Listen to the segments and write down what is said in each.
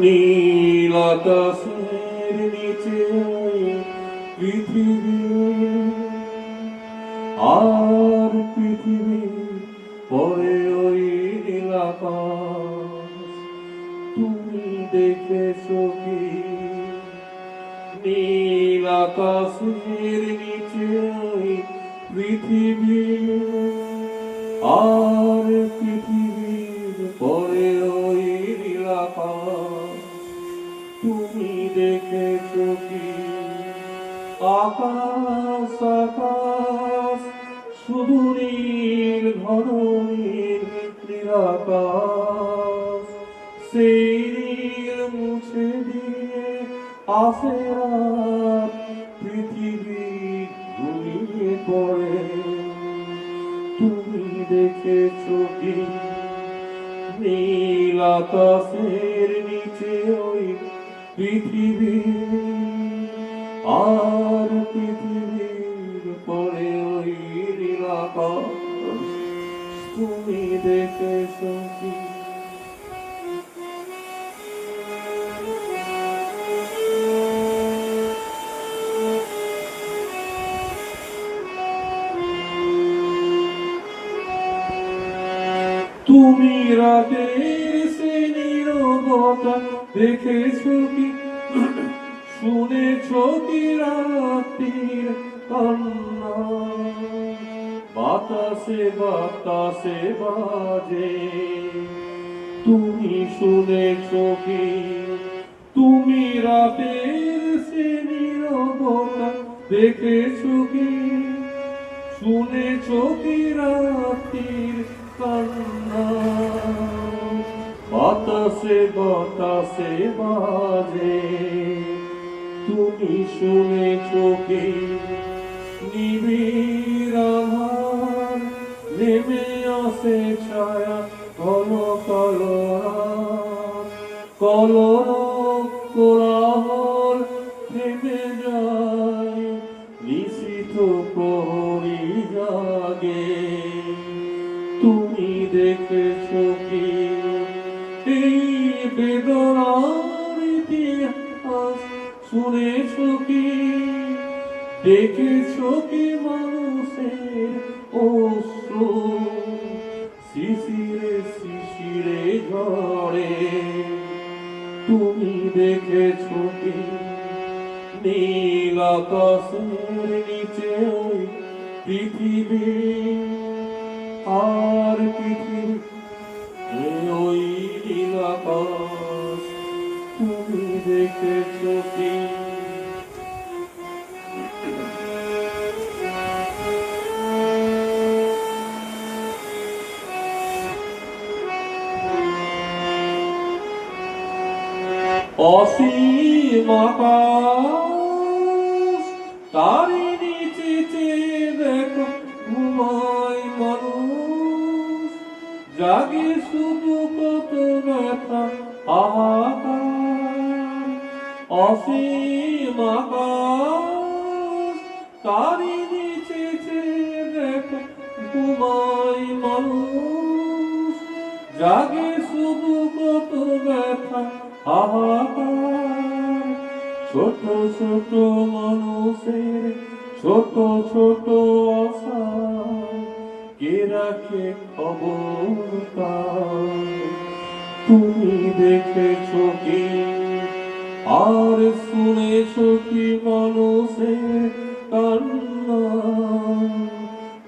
নীল আকাশের নিচে পৃথিবী আর পৃথিবী পরে ওই নীল তুমি দেখেছ কি নীল আকাশের নিচে পৃথিবী। আর পৃথিবীর পরে ওই তুমি দেখেছ কি? আকাশ আকাশ, শুধু নীল রাত পৃথিবী ঘুমিয়ে পড়ে। তুমি দেখেছ কি? নীল আকাশের নিচে ওই পৃথিবী। আর পৃথিবীর পরে ওই নীল তুমি দেখেছ কি? রাতের সে নীরবতা দেখেছ কি? শুনেছো কি রাত্রির কান্না? বাতাসে বাতাসে বাজে। তুমি শুনেছো কি? তুমি রাতের সে নীরবতা দেখেছ কি? শুনেছো কি রাত্রির কান্না? বাতাসে বাতাসে বাজে। তুমি শুনেছো কি নিবিড় নেমে আসে ছায়া কল কল কল কোলাহল থেমে যায় নিশিত প্রহরী জাগে। তুমি দেখেছ কি এই বেদনার ইতিহাস কি দেখেছ কি মানুষের অশ্রু শিশিরে শিশিরে ঝরে তুমি দেখেছ কি নীল নিচে পৃথিবী আর পৃথিবী কি অসীম নিচে শুধু কত ব্যথা হাহাকার অসীম তারি নিচে চেয়ে দেখো ঘুমায় মানুষ, জাগে শুধু কত ব্যথা, হাহাকার। ছোট ছোট মানুষের ছোট ছোট আশা কে রাখে খবর তুমি দেখেছ কি? আর শুনেছো কি মানুষের কান্না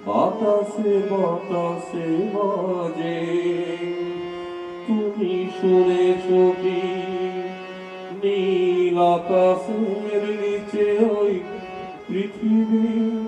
বাতাসে বাতাসে বাজে। তুমি শুনেছো কি? নীল আকাশের নিচে ওই পৃথিবী